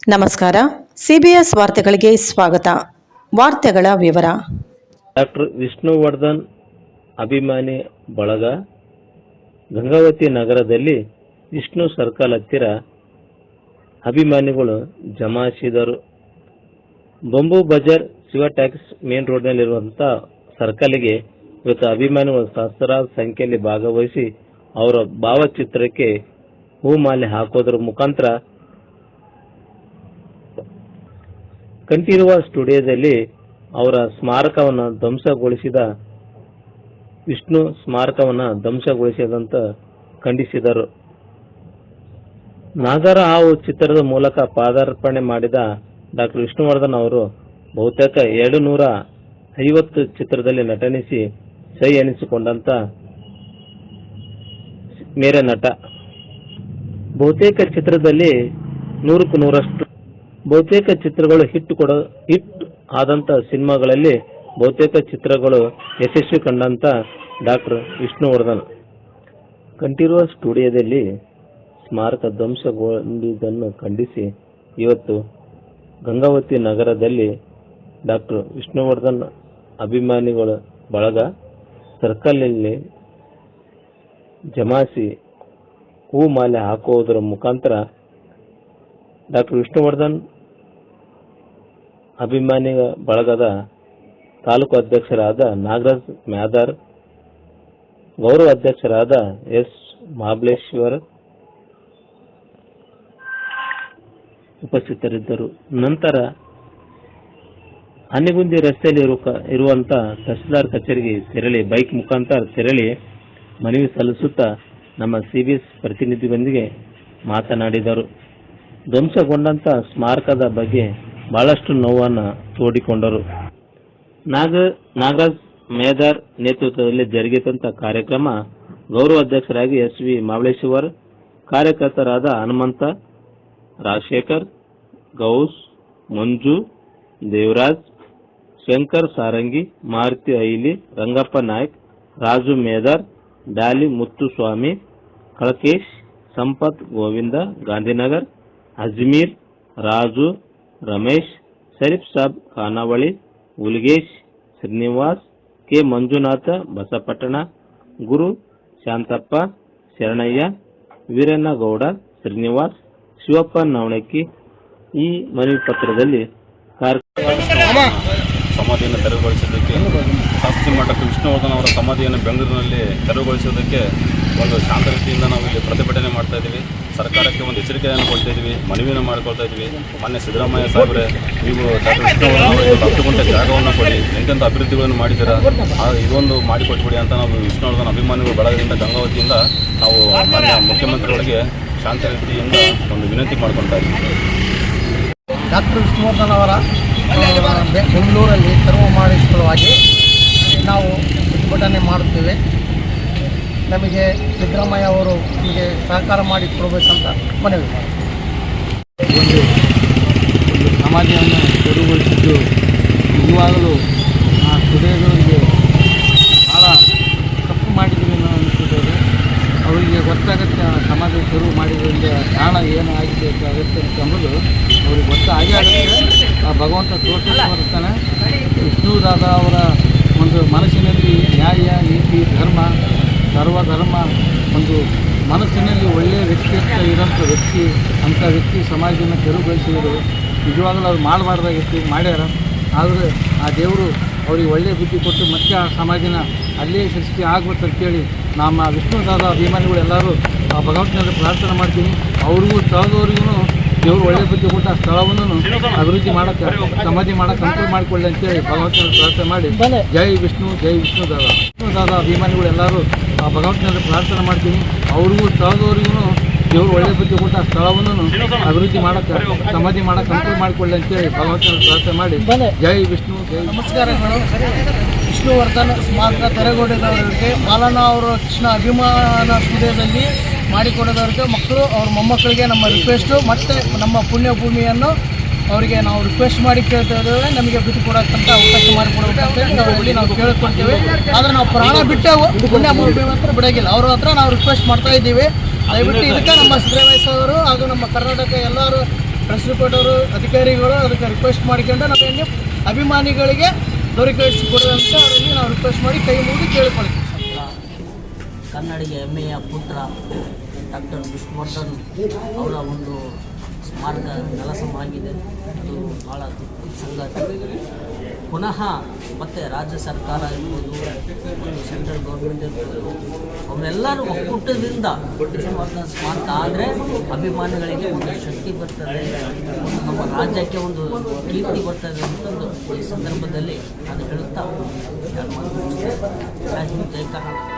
ನಮಸ್ಕಾರ. ಸಿಬಿಎಸ್ ವಾರ್ತೆಗಳಿಗೆ ಸ್ವಾಗತ. ವಾರ್ತೆಗಳ ವಿವರ. ಡಾಕ್ಟರ್ ವಿಷ್ಣುವರ್ಧನ್ ಅಭಿಮಾನಿ ಬಳಗ, ಗಂಗಾವತಿ ನಗರದಲ್ಲಿ ವಿಷ್ಣು ಸರ್ಕಲ್ ಹತ್ತಿರ ಅಭಿಮಾನಿಗಳು ಜಮಾಯಿಸಿದರು. ಬೊಂಬು ಬಜಾರ್ ಶಿವ ಟ್ಯಾಕ್ಸ್ ಮೇನ್ ರೋಡ್ನಲ್ಲಿರುವಂಥ ಸರ್ಕಲ್ಗೆ ಇವತ್ತು ಅಭಿಮಾನಿಗಳು ಸಹಸ್ರಾರು ಸಂಖ್ಯೆಯಲ್ಲಿ ಭಾಗವಹಿಸಿ ಅವರ ಭಾವಚಿತ್ರಕ್ಕೆ ಹೂಮಾಲೆ ಹಾಕೋದ್ರ ಮುಖಾಂತರ ಕಂಠೀರವ ಸ್ಟುಡಿಯೋದಲ್ಲಿ ಅವರ ಸ್ಮಾರಕವನ್ನು ಧ್ವಂಸಗೊಳಿಸಿದ, ವಿಷ್ಣು ಸ್ಮಾರಕವನ್ನು ಧ್ವಂಸಗೊಳಿಸಿದಂತ ಖಂಡಿಸಿದರು. ನಾಗರ ಹಾವು ಚಿತ್ರದ ಮೂಲಕ ಪಾದಾರ್ಪಣೆ ಮಾಡಿದ ಡಾಕ್ಟರ್ ವಿಷ್ಣುವರ್ಧನ್ ಅವರು ಬಹುತೇಕ ಎರಡು ನೂರ ಐವತ್ತು ಚಿತ್ರದಲ್ಲಿ ನಟನಿಸಿ ಸೈ ಎನಿಸಿಕೊಂಡಂತ ಮೇರೆ ನಟ. ಬಹುತೇಕ ಚಿತ್ರದಲ್ಲಿ ನೂರಕ್ಕೂ ನೂರಷ್ಟು ಬಹುತೇಕ ಚಿತ್ರಗಳು ಹಿಟ್ ಕೊಡ, ಹಿಟ್ ಆದಂತ ಸಿನಿಮಾಗಳಲ್ಲಿ ಬಹುತೇಕ ಚಿತ್ರಗಳು ಯಶಸ್ವಿ ಕಂಡಂತ ಡಾಕ್ಟರ್ ವಿಷ್ಣುವರ್ಧನ್. ಕಂಠೀರವ ಸ್ಟುಡಿಯೋದಲ್ಲಿ ಸ್ಮಾರಕ ಧ್ವಂಸಗೊಂಡಿದ್ದನ್ನು ಖಂಡಿಸಿ ಇವತ್ತು ಗಂಗಾವತಿ ನಗರದಲ್ಲಿ ಡಾಕ್ಟರ್ ವಿಷ್ಣುವರ್ಧನ್ ಅಭಿಮಾನಿಗಳ ಬಳಗ ಸರ್ಕಲ್ನಲ್ಲಿ ಜಮಾಸಿ ಹೂ ಮಾಲೆ ಹಾಕುವುದರ ಮುಖಾಂತರ ಡಾಕ್ಟರ್ ವಿಷ್ಣುವರ್ಧನ್ ಅಭಿಮಾನಿ ಬಳಗದ ತಾಲೂಕು ಅಧ್ಯಕ್ಷರಾದ ನಾಗರಾಜ್ ಮ್ಯಾದಾರ್, ಗೌರವ ಅಧ್ಯಕ್ಷರಾದ ಎಸ್ ಮಹಾಬಲೇಶ್ವರ್ ಉಪಸ್ಥಿತರಿದ್ದರು. ನಂತರ ಆನೆಗುಂದಿ ರಸ್ತೆಯಲ್ಲಿ ಇರುವ ಇರುವಂತ ತಹಸೀಲ್ದಾರ್ ಕಚೇರಿಗೆ ತೆರಳಿ, ಬೈಕ್ ಮುಖಾಂತರ ತೆರಳಿ ಮನವಿ ಸಲ್ಲಿಸುತ್ತಾ ನಮ್ಮ ಸಿಬಿಎಸ್ ಪ್ರತಿನಿಧಿಯೊಂದಿಗೆ ಮಾತನಾಡಿದರು. ಧ್ವಂಸಗೊಂಡಂತ ಸ್ಮಾರಕದ ಬಗ್ಗೆ ಬಹಳಷ್ಟು ನೋವನ್ನು ತೋಡಿಕೊಂಡರು. ನಾಗ ನಾಗರಾಜ್ ಮೇದಾರ್ ನೇತೃತ್ವದಲ್ಲಿ ಜರುಗಿದಂತ ಕಾರ್ಯಕ್ರಮ ಗೌರವ ಅಧ್ಯಕ್ಷರಾಗಿ ಎಸ್ ವಿ ಮಾವಳೇಶ್ವರ್, ಕಾರ್ಯಕರ್ತರಾದ ಹನುಮಂತ, ರಾಜಶೇಖರ್, ಗೌಸ್, ಮಂಜು, ದೇವರಾಜ್, ಶಂಕರ್ ಸಾರಂಗಿ, ಮಾರುತಿ ಐಲಿ, ರಂಗಪ್ಪ ನಾಯ್ಕ್, ರಾಜು ಮೇದಾರ್ ಡಾಲಿ ಮುತ್ತುಸ್ವಾಮಿ, ಕಳಕೇಶ್, ಸಂಪತ್ ಗೋವಿಂದ, ಗಾಂಧಿನಗರ್, ಅಜ್ಮೀರ್, ರಾಜು ರಮೇಶ್ ಶರೀಫ್ ಸಾಬ್, ಖಾನಾವಳಿ ಉಲ್ಗೇಶ್ ಶ್ರೀನಿವಾಸ್, ಕೆ ಮಂಜುನಾಥ, ಬಸಪಟ್ಟಣ, ಗುರು ಶಾಂತಪ್ಪ, ಶರಣಯ್ಯ, ವೀರಣ್ಣಗೌಡ, ಶ್ರೀನಿವಾಸ್, ಶಿವಪ್ಪ ನವಣಕ್ಕಿ ಈ ಮನವಿ ಪತ್ರದಲ್ಲಿ ಸಮಾಧಿಯನ್ನು ತೆರವುಗೊಳಿಸೋದಕ್ಕೆ ಶಾಸ್ತ್ರಿ ಮಠಕ್ಕೆ ವಿಷ್ಣುವರ್ಧನ್ ಅವರ ಸಮಾಧಿಯನ್ನು ಬೆಂಗಳೂರಿನಲ್ಲಿ ತೆರವುಗೊಳಿಸೋದಕ್ಕೆ ಒಂದು ಶಾಂತ ರೀತಿಯಿಂದ ನಾವು ಇಲ್ಲಿ ಪ್ರತಿಭಟನೆ ಮಾಡ್ತಾ ಇದ್ದೀವಿ. ಸರ್ಕಾರಕ್ಕೆ ಒಂದು ಎಚ್ಚರಿಕೆಯನ್ನು ಕೊಡ್ತಾ ಇದ್ದೀವಿ. ಮನವಿಯನ್ನು ಮಾಡ್ಕೊಳ್ತಾ ಇದ್ದೀವಿ. ಮಾನ್ಯ ಸಿದ್ದರಾಮಯ್ಯ ಸಾಹೇಬ್ರೆ, ನೀವು ಹತ್ತು ಜಾಗವನ್ನು ಕೊಡಿ. ಎಂತೆಂಥ ಅಭಿವೃದ್ಧಿಗಳನ್ನು ಮಾಡಿದ್ದೀರಾ? ಇದೊಂದು ಮಾಡಿಕೊಟ್ಬಿಡಿ ಅಂತ ನಾವು ವಿಷ್ಣುವರ್ಧನ ಅಭಿಮಾನಿಗಳು ಬಳಗದಿಂದ, ಗಂಗಾವತಿಯಿಂದ ನಾವು ಮಾನ್ಯ ಮುಖ್ಯಮಂತ್ರಿಗಳಿಗೆ ಶಾಂತ ರೀತಿಯಿಂದ ಒಂದು ವಿನಂತಿ ಮಾಡ್ಕೊಳ್ತಾ ಇದ್ದೀವಿ. ಡಾಕ್ಟರ್ ವಿಷ್ಣುವರ್ಧನ್ ಅವರ ಬೆಂಗಳೂರಲ್ಲಿ ತೆರವು ಮಾಡಿಕೊಳ್ಳುವಾಗಿ ನಾವು ಪ್ರತಿಭಟನೆ ಮಾಡುತ್ತೇವೆ. ನಮಗೆ ಸಿದ್ದರಾಮಯ್ಯ ಅವರು ನಮಗೆ ಸಹಕಾರ ಮಾಡಿ ಕೊಡಬೇಕಂತ ಮನವಿ ಒಂದು ಒಂದು ಸಮಾಜವನ್ನು ತೆರವುಗೊಳಿಸಿದ್ದು ನಿಜವಾಗಲೂ ಆ ಸ್ಟುಡಿಯೋಗಳಿಗೆ ಭಾಳ ತಪ್ಪು ಮಾಡಿದ್ದೀವಿ ಅನಿಸುತ್ತದೆ ಅವರಿಗೆ ಗೊತ್ತಾಗುತ್ತೆ ಆ ಸಮಾಜ ತೆರವು ಮಾಡಿದ್ರಿಂದ ಕಾರಣ ಏನು ಆಗಿದೆ ಅಂತ ಆಗುತ್ತೆ ಅಂತ ಅಂಬುದು ಅವ್ರಿಗೆ ಗೊತ್ತಾಗೇ ಆಗುತ್ತೆ. ಆ ಭಗವಂತ ತೋರಿಸ್ತಾ ಬರ್ತಾನೆ ವಿಷ್ಣುದಾದ ಅವರ ಒಂದು ಮನಸ್ಸಿನಲ್ಲಿ ನ್ಯಾಯ ನೀತಿ ಧರ್ಮ ಸರ್ವಧರ್ಮ ಒಂದು ಮನಸ್ಸಿನಲ್ಲಿ ಒಳ್ಳೆಯ ವ್ಯಕ್ತಿತ್ವ ಇರೋಂಥ ವ್ಯಕ್ತಿ ಅಂಥ ವ್ಯಕ್ತಿ ಸಮಾಜನ ತೆರವುಗೊಳಿಸಿದರು ನಿಜವಾಗಲೂ ಅದು ಮಾಡಬಾರ್ದಾಗಿತ್ತು ಮಾಡ್ಯಾರ. ಆದರೆ ಆ ದೇವರು ಅವ್ರಿಗೆ ಒಳ್ಳೆಯ ಬುದ್ಧಿ ಕೊಟ್ಟು ಮತ್ತೆ ಆ ಸಮಾಜನ ಅಲ್ಲೇ ಸೃಷ್ಟಿ ಆಗ್ಬೇಕು ಅಂತೇಳಿ ನಮ್ಮ ವಿಷ್ಣುದಾದ ಅಭಿಮಾನಿಗಳು ಎಲ್ಲರೂ ಆ ಭಗವಂತನಲ್ಲಿ ಪ್ರಾರ್ಥನೆ ಮಾಡ್ತೀನಿ. ಅವ್ರಿಗೂ ಸ್ಥಳದವ್ರಿಗೂ ದೇವರು ಒಳ್ಳೆಯ ಬುದ್ಧಿ ಕೊಟ್ಟು ಆ ಸ್ಥಳವನ್ನು ಅಭಿವೃದ್ಧಿ ಮಾಡೋಕ್ಕೆ ಸಮಾಧಿ ಮಾಡೋಕ್ಕೆ ಅನುಕೂಲ ಮಾಡಿಕೊಳ್ಳಿ ಅಂತೇಳಿ ಭಗವಂತನಲ್ಲಿ ಪ್ರಾರ್ಥನೆ ಮಾಡಿ. ಜೈ ವಿಷ್ಣು ಜೈ ವಿಷ್ಣುದಾದ ವಿಷ್ಣುದಾದ ಅಭಿಮಾನಿಗಳು ಎಲ್ಲರೂ ಆ ಭಗವಂತನಲ್ಲಿ ಪ್ರಾರ್ಥನೆ ಮಾಡ್ತೀನಿ. ಅವ್ರಿಗೂ ಸ್ಥಳದವ್ರಿಗೂ ದೇವರು ಒಳ್ಳೆ ಬುದ್ಧಿ ಕೊಟ್ಟು ಆ ಸ್ಥಳವನ್ನು ಅಭಿವೃದ್ಧಿ ಮಾಡೋಕ್ಕೆ ಸಮಾಧಿ ಮಾಡೋಕ್ಕೆ ಅನುಕೂಲ ಮಾಡಿಕೊಳ್ಳಿ ಅಂತೇಳಿ ಭಗವಂತನ ಪ್ರಾರ್ಥನೆ ಮಾಡಿ. ಜೈ ವಿಷ್ಣು ಜೈ ನಮಸ್ಕಾರಗಳು ವಿಷ್ಣುವರ್ಧನ್ ಸ್ಮಾರಕ ತೆರವುಗೊಂಡಿದ್ದವರಿಗೆ ಮಾಲನ ಅವರು ಕೃಷ್ಣ ಅಭಿಮಾನ ಸ್ಟುಡಿಯೋದಲ್ಲಿ ಮಾಡಿಕೊಡೋದವ್ರಿಗೆ ಮಕ್ಕಳು ಅವ್ರ ಮೊಮ್ಮಕ್ಕಳಿಗೆ ನಮ್ಮ ರಿಕ್ವೆಸ್ಟು ಮತ್ತು ನಮ್ಮ ಪುಣ್ಯಭೂಮಿಯನ್ನು ಅವರಿಗೆ ನಾವು ರಿಕ್ವೆಸ್ಟ್ ಮಾಡಿ ಕೇಳ್ತಾ ಇದ್ದೇವೆ, ನಮಗೆ ಬಿಟ್ಟು ಕೊಡೋಕ್ಕಂತ ಅವಕಾಶ ಮಾಡಿ ಕೊಡಬೇಕಂತ ನಾವು ಇಲ್ಲಿ ನಾವು ಕೇಳ್ಕೊಳ್ತೀವಿ. ಆದರೆ ನಾವು ಪ್ರಾಣ ಬಿಟ್ಟು ಪುಣ್ಯಭೂಮಿ ಹತ್ರ ಬಿಡೋಗಿಲ್ಲ. ಅವ್ರ ಹತ್ರ ನಾವು ರಿಕ್ವೆಸ್ಟ್ ಮಾಡ್ತಾ ಇದ್ದೀವಿ. ದಯವಿಟ್ಟು ಇದಕ್ಕೆ ನಮ್ಮ ಸಿದ್ದರಾಮಯ್ಯವರು ಹಾಗೂ ನಮ್ಮ ಕರ್ನಾಟಕ ಎಲ್ಲರೂ ಪ್ರೆಸ್ ರಿಪೋರ್ಟರು ಅಧಿಕಾರಿಗಳು ಅದಕ್ಕೆ ರಿಕ್ವೆಸ್ಟ್ ಮಾಡ್ಕೊಂಡು ನಾವೇನು ಅಭಿಮಾನಿಗಳಿಗೆ ದೊರಕಿಸಿಕೊಡುವಂತ ಅವರಲ್ಲಿ ನಾವು ರಿಕ್ವೆಸ್ಟ್ ಮಾಡಿ ಕೈ ಮುಗಿದು ಕೇಳಿಕೊಳ್ತೀವಿ ಕನ್ನಡಿಗೆ ಹೆಮ್ಮೆಯ ಪುತ್ರ ಡಾಕ್ಟರ್ ವಿಷ್ಣುವರ್ಧನ್ ಅವರ ಒಂದು ಸ್ಮಾರಕ ನೆಲಸಮವಾಗಿದೆ ಅದು ಭಾಳ ಸಂಗತಿ. ಪುನಃ ಮತ್ತೆ ರಾಜ್ಯ ಸರ್ಕಾರ ಇರ್ಬೋದು ಸೆಂಟ್ರಲ್ ಗೌರ್ಮೆಂಟ್ ಇರ್ಬೋದು, ಅವರೆಲ್ಲರೂ ಒಕ್ಕೂಟದಿಂದ ವಿಷ್ಣುವರ್ಧನ್ ಸ್ಮಾರಕ ಆದರೆ ಅಭಿಮಾನಿಗಳಿಗೆ ಒಂದು ಶಕ್ತಿ ಬರ್ತದೆ ನಮ್ಮ ರಾಜ್ಯಕ್ಕೆ ಒಂದು ಕೀರ್ತಿ ಬರ್ತದೆ ಅಂತಂದು ಈ ಸಂದರ್ಭದಲ್ಲಿ ನಾನು ಹೇಳುತ್ತಾ. ಜೈ ಕರ್ನಾಟಕ.